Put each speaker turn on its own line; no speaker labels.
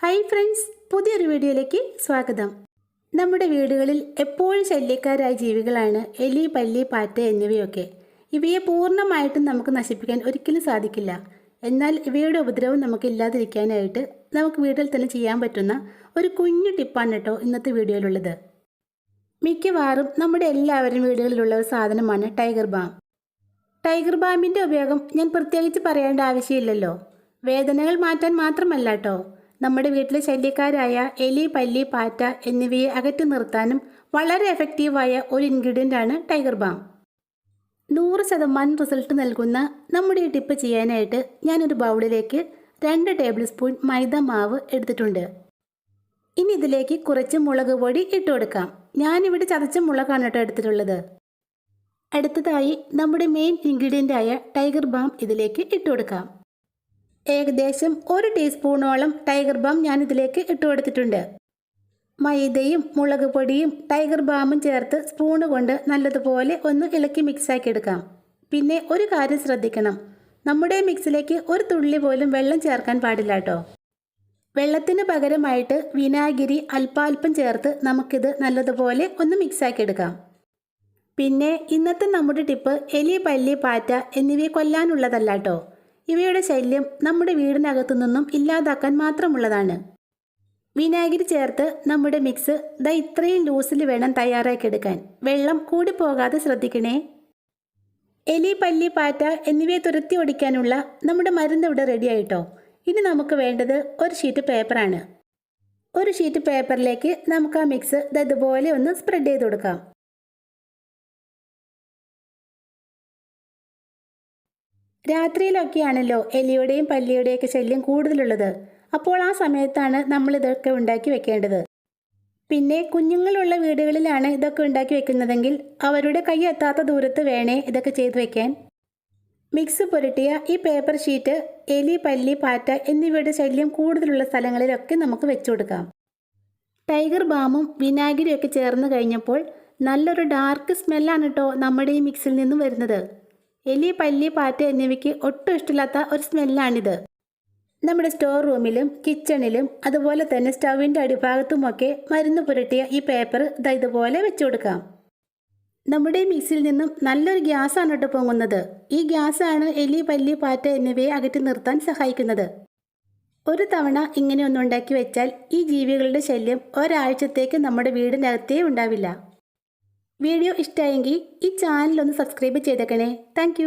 Hi friends പുതിയൊരു വീഡിയോയിലേക്ക് സ്വാഗതം. നമ്മുടെ വീടുകളിൽ എപ്പോഴും ശല്യക്കാരായ ജീവികളാണ് എലി പല്ലി പാറ്റ എന്നിവയൊക്കെ. ഇവയെ പൂർണമായിട്ടും നമുക്ക് നശിപ്പിക്കാൻ ഒരിക്കലും സാധിക്കില്ല. എന്നാൽ ഇവയുടെ ഉപദ്രവം നമുക്ക് ഇല്ലാതിരിക്കാനായിട്ട് നമുക്ക് വീട്ടിൽ തന്നെ ചെയ്യാൻ പറ്റുന്ന ഒരു കുഞ്ഞു ടിപ്പാണ് കേട്ടോ ഇന്നത്തെ വീഡിയോയിലുള്ളത്. മിക്കവാറും നമ്മുടെ എല്ലാവരും വീടുകളിലുള്ള ഒരു സാധനമാണ് ടൈഗർ ബാം. ടൈഗർ ബാമിന്റെ ഉപയോഗം ഞാൻ പ്രത്യേകിച്ച് പറയേണ്ട ആവശ്യമില്ലല്ലോ. വേദനകൾ മാറ്റാൻ മാത്രമല്ല കേട്ടോ. നമ്മുടെ വീട്ടിലെ ശല്യക്കാരായ എലി പല്ലി പാറ്റ എന്നിവയെ അകറ്റി നിർത്താനും വളരെ എഫക്റ്റീവായ ഒരു ഇൻഗ്രീഡിയന്റ് ആണ് ടൈഗർ ബാം നൂറ് ശതമാനം റിസൾട്ട് നൽകുന്ന നമ്മുടെ ഈ ടിപ്പ് ചെയ്യാനായിട്ട് ഞാനൊരു ബൗളിലേക്ക് രണ്ട് ടേബിൾ സ്പൂൺ മൈദ മാവ് എടുത്തിട്ടുണ്ട്. ഇനി ഇതിലേക്ക് കുറച്ച് മുളക് പൊടി ഇട്ട് കൊടുക്കാം. ഞാനിവിടെ ചതച്ച മുളകാണ് കേട്ടോ എടുത്തിട്ടുള്ളത്. അടുത്തതായി നമ്മുടെ മെയിൻ ഇൻഗ്രീഡിയന്റായ ടൈഗർ ബാം ഇതിലേക്ക് ഇട്ട് കൊടുക്കാം. ഏകദേശം ഒരു ടീസ്പൂണോളം ടൈഗർ ബാം ഞാൻ ഇതിലേക്ക് ഇട്ട് കൊടുത്തിട്ടുണ്ട്. മൈദയും മുളക് പൊടിയും ടൈഗർ ബാമും ചേർത്ത് സ്പൂണ് കൊണ്ട് നല്ലതുപോലെ ഒന്ന് ഇളക്കി മിക്സാക്കി എടുക്കാം. പിന്നെ ഒരു കാര്യം ശ്രദ്ധിക്കണം. നമ്മുടെ മിക്സിലേക്ക് ഒരു തുള്ളി പോലും വെള്ളം ചേർക്കാൻ പാടില്ല കേട്ടോ. വെള്ളത്തിന് പകരമായിട്ട് വിനാഗിരി അല്പാൽപ്പം ചേർത്ത് നമുക്കിത് നല്ലതുപോലെ ഒന്ന് മിക്സാക്കി എടുക്കാം. പിന്നെ ഇന്നത്തെ നമ്മുടെ ടിപ്പ് എലി പല്ലി പാറ്റ എന്നിവയെ കൊല്ലാനുള്ളതല്ല കേട്ടോ. ഇവയുടെ ശല്യം നമ്മുടെ വീടിനകത്തു നിന്നും ഇല്ലാതാക്കാൻ മാത്രമുള്ളതാണ്. വിനാഗിരി ചേർത്ത് നമ്മുടെ മിക്സ് ദാ ഇത്രയും ലൂസിൽ വേണം തയ്യാറാക്കിയെടുക്കാൻ. വെള്ളം കൂടി പോകാതെ ശ്രദ്ധിക്കണേ. എലി പല്ലി പാറ്റ എന്നിവയെ തുരത്തി ഒടിക്കാനുള്ള നമ്മുടെ മരുന്ന് ഇവിടെ റെഡി ആയിട്ടോ ഇനി നമുക്ക് വേണ്ടത് ഒരു ഷീറ്റ് പേപ്പറാണ്. ഒരു ഷീറ്റ് പേപ്പറിലേക്ക് നമുക്ക് ആ മിക്സ് ഇതുപോലെ ഒന്ന് സ്പ്രെഡ് ചെയ്ത് കൊടുക്കാം. രാത്രിയിലൊക്കെയാണല്ലോ എലിയുടെയും പല്ലിയുടെയൊക്കെ ശല്യം കൂടുതലുള്ളത്. അപ്പോൾ ആ സമയത്താണ് നമ്മൾ ഇതൊക്കെ ഉണ്ടാക്കി വെക്കേണ്ടത്. പിന്നെ കുഞ്ഞുങ്ങളുള്ള വീടുകളിലാണ് ഇതൊക്കെ ഉണ്ടാക്കി വെക്കുന്നതെങ്കിൽ അവരുടെ കൈ എത്താത്ത ദൂരത്ത് വേണേ ഇതൊക്കെ ചെയ്തു വെക്കാൻ. മിക്സ് പുരട്ടിയ ഈ പേപ്പർ ഷീറ്റ് എലി പല്ലി പാറ്റ എന്നിവയുടെ ശല്യം കൂടുതലുള്ള സ്ഥലങ്ങളിലൊക്കെ നമുക്ക് വെച്ചു കൊടുക്കാം. ടൈഗർ ബാമും വിനാഗിരിയും ഒക്കെ ചേർന്ന് കഴിഞ്ഞപ്പോൾ നല്ലൊരു ഡാർക്ക് സ്മെല്ലാണ് കേട്ടോ നമ്മുടെ ഈ മിക്സിൽ നിന്നും വരുന്നത്. എലി പല്ലി പാറ്റ എന്നിവയ്ക്ക് ഒട്ടും ഇഷ്ടമില്ലാത്ത ഒരു സ്മെല്ലാണിത്. നമ്മുടെ സ്റ്റോർ റൂമിലും കിച്ചണിലും അതുപോലെ തന്നെ സ്റ്റൗവിന്റെ അടിഭാഗത്തുമൊക്കെ മരുന്ന് പുരട്ടിയ ഈ പേപ്പർ ഇതുപോലെ വെച്ചു കൊടുക്കാം. നമ്മുടെ മിക്സിയിൽ നിന്നും നല്ലൊരു ഗ്യാസാണ് കേട്ടോ പൊങ്ങുന്നത്. ഈ ഗ്യാസാണ് എലി പല്ലി പാറ്റ എന്നിവയെ അകറ്റി നിർത്താൻ സഹായിക്കുന്നത്. ഒരു തവണ ഇങ്ങനെ ഒന്നുണ്ടാക്കി വെച്ചാൽ ഈ ജീവികളുടെ ശല്യം ഒരാഴ്ചത്തേക്ക് നമ്മുടെ വീടിനകത്തേ ഉണ്ടാവില്ല. വീഡിയോ ഇഷ്ടമായെങ്കിൽ ഈ ചാനലൊന്ന് സബ്സ്ക്രൈബ് ചെയ്തേക്കണേ. താങ്ക്